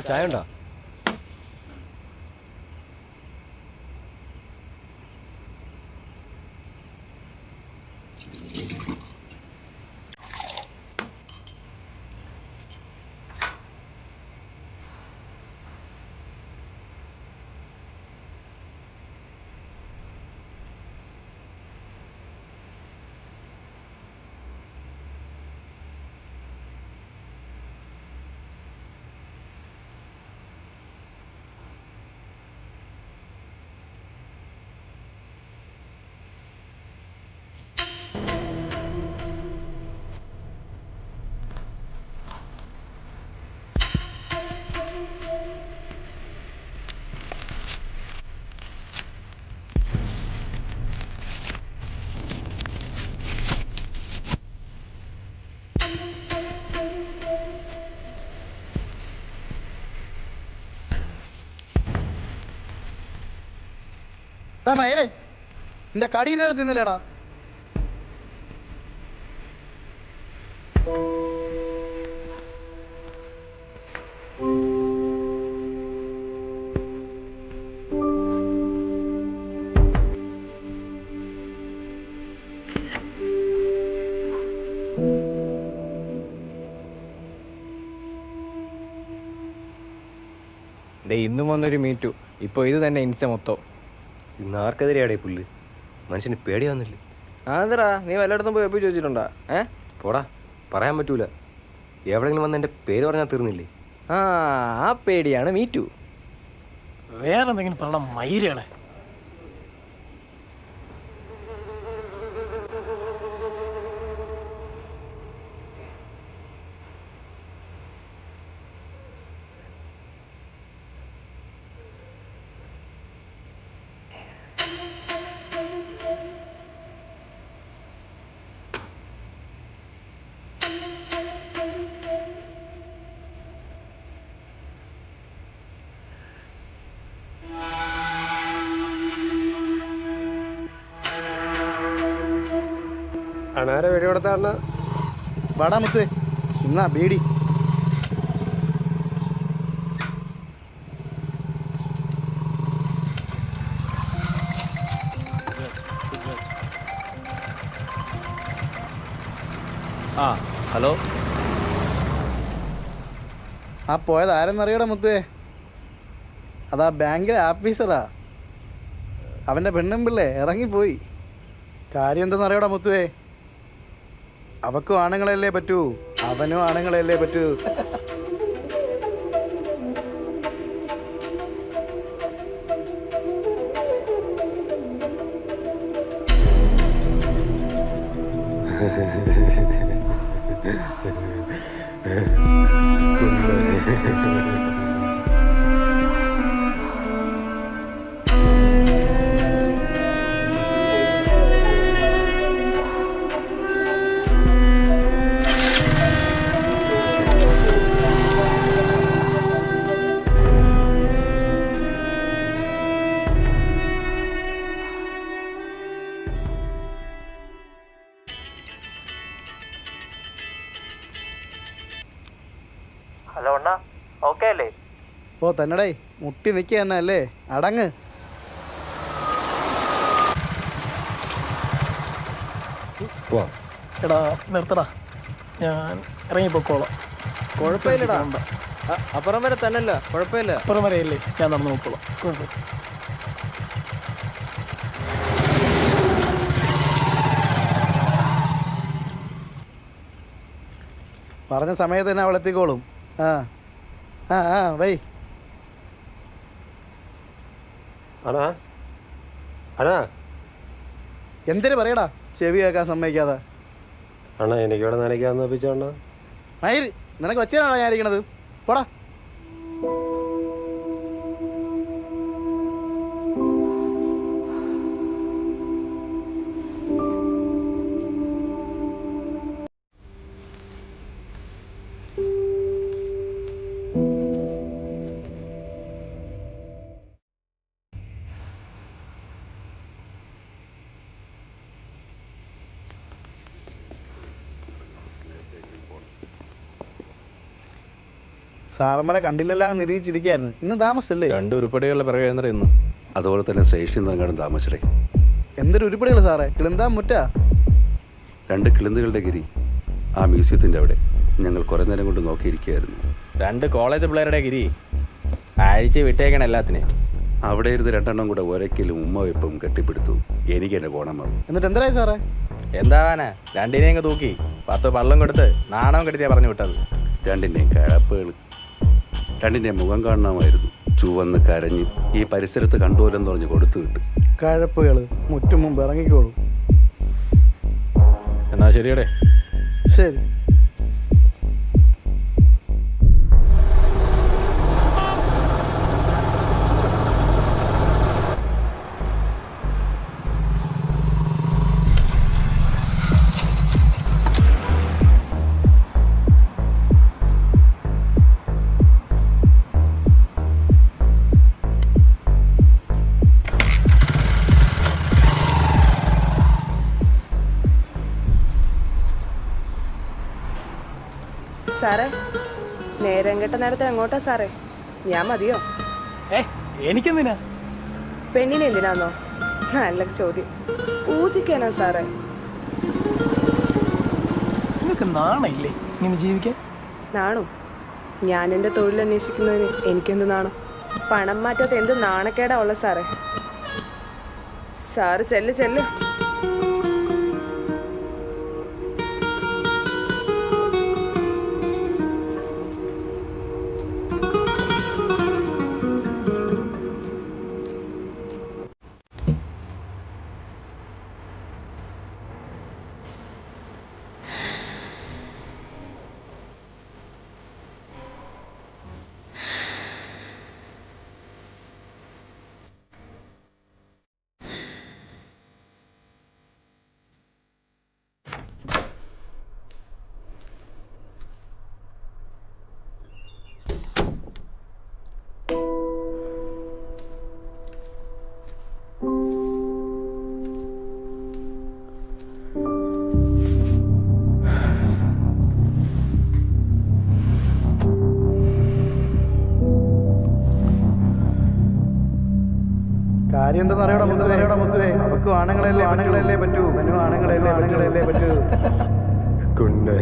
ചായ ഉണ്ടോ? മയലേ നിന്റെ കടിയിൽ നിന്ന് തിന്നില്ലടാ. ദേ ഇന്നും വന്നൊരു മീറ്റു ഇപ്പൊ ഇത് തന്നെ ഇൻസ്റ്റ മൊത്തം. ഇന്ന് ആർക്കെതിരെയാടേ പുല്ല്? മനുഷ്യന് പേടി വന്നില്ല? ആന്തടാ നീ വല്ലയിടത്തും പോയി എപ്പോൾ ചോദിച്ചിട്ടുണ്ടാ ഏ? പോടാ പറയാൻ പറ്റൂല. എവിടെങ്കിലും വന്ന് എന്റെ പേര് പറഞ്ഞാൽ തീർന്നില്ലേ? ആ ആ പേടിയാണ് മീറ്റു വേറെ എന്തെങ്കിലും പറയണ മയിലുകളെ അണാരെ വെടി കൊടുത്താണ് വാടാ മുത്തുവേ. ഇന്നാ ബീഡി. ആ ഹലോ. ആ പോയത് ആരെന്നറിയടാ മുത്തുവേ? അതാ ബാങ്കിലെ ആഫീസറാ. അവന്റെ പെണ്ണും പിള്ളേ ഇറങ്ങിപ്പോയി. കാര്യം എന്തെന്നറിയടാ മുത്തുവേ? അവക്കും ആണുങ്ങളല്ലേ പറ്റൂ? അവനും ആണുങ്ങളല്ലേ പറ്റൂ? ഹലോ തന്നടേ മുട്ടി നിൽക്കുക തന്നെ അല്ലേ? അടങ്ങ്. എടാ നിർത്തടാ. ഞാൻ ഇറങ്ങിപ്പോക്കോളാം കുഴപ്പമില്ലടാ. അപ്പുറം വരെ തന്നല്ല കുഴപ്പമില്ല. അപ്പുറം വരെ ഇല്ലേ? ഞാൻ നടന്നു നോക്കോളാം കുഴപ്പമില്ല. പറഞ്ഞ സമയത്ത് തന്നെ അവളെത്തിക്കോളും. ആ. ആ ആ വൈ. അണാ അടാ. എന്തിനു പറയടാ? ചെവി കേൾക്കാൻ സമ്മതിക്കാതെ. അണ്ണാ എനിക്കിവിടെ നനയ്ക്കാന്ന് ഒപ്പിച്ചോണ്ണ മയിര് നിനക്ക് വച്ചാണോ ഞാൻ ഇരിക്കണത് പോടാ. സാറന്മാരെ കണ്ടില്ലല്ലോ എന്ന് നിരീക്ഷിച്ചിരിക്കായിരുന്നു ഇന്ന് താമസല്ലേ രണ്ട് ഉരുപ്പടികളുടെ പിറകെ ഇന്ന്. അതുപോലെ തന്നെ സ്റ്റേഷനിൽ നിന്നെങ്ങാനും താമസിച്ചടേ എന്തൊരു ഉരുപ്പടികൾ സാറേ? കിളിന്താ മുറ്റ? രണ്ട് കിളിന്തുകളുടെ ഗിരി ആ മ്യൂസിയത്തിന്റെ അവിടെ ഞങ്ങൾ കുറേ നേരം കൊണ്ട് നോക്കിയിരിക്കുകയായിരുന്നു. രണ്ട് കോളേജ് പിള്ളേരുടെ ഗിരി. അഴിച്ച് വിട്ടേക്കണം എല്ലാത്തിനെയും അവിടെ ഇരുന്ന് രണ്ടെണ്ണം കൂടെ ഒരക്കലും ഉമ്മ വെപ്പും കെട്ടിപ്പിടുത്തു. എനിക്ക് എന്റെ കോണം വന്നു എന്നിട്ട് എന്തായി സാറേ? എന്താവാനാ രണ്ടിനെയും അങ്ങ് തൂക്കി. പത്ത് പള്ളം കൊടുത്ത് നാണവും കെടുത്തിയാ പറഞ്ഞു വിട്ടത്. രണ്ടിന്റെയും കിഴപ്പുകൾ രണ്ടിന്റെയും മുഖം കാണണമായിരുന്നു. ചുവന്ന് കരഞ്ഞ് ഈ പരിസരത്ത് കണ്ടുപോലെന്ന് പറഞ്ഞ് കൊടുത്തു വിട്ടു. കഴപ്പുകൾ മുറ്റും മുമ്പ് ഇറങ്ങിക്കോളൂ. എന്നാ ശരിയടേ. ശരി. സാറേ? നേരം കെട്ട നേരത്തെ എങ്ങോട്ടാ സാറേ? ഞാൻ മതിയോ? ഏ എനിക്കെന്തിനാ? പെണ്ണിനെ എന്തിനാന്നോ? നല്ല ചോദ്യം. പൂജിക്കാനാ സാറേ. നിങ്ങൾക്ക് നാണയില്ലേ ഇങ്ങനെ ജീവിക്കാൻ? നാണു. ഞാൻ എന്റെ തൊഴിൽ അന്വേഷിക്കുന്നതിന് എനിക്കെന്ത് നാണം? പണം മാറ്റാത്ത എന്ത് നാണക്കേടാ ഉള്ള സാറേ? സാറ് ചെല്ല് ചെല്ല്. കാര്യം എന്താ അറിയണം മുത്തുവേ. അറിയണം മുത്തുവേ. അവക്ക് ആണുങ്ങളല്ലേ ആണുങ്ങളല്ലേ പറ്റൂ. മനു ആണുങ്ങളല്ലേ ആണുങ്ങളല്ലേ പറ്റൂ. കുണ്ട്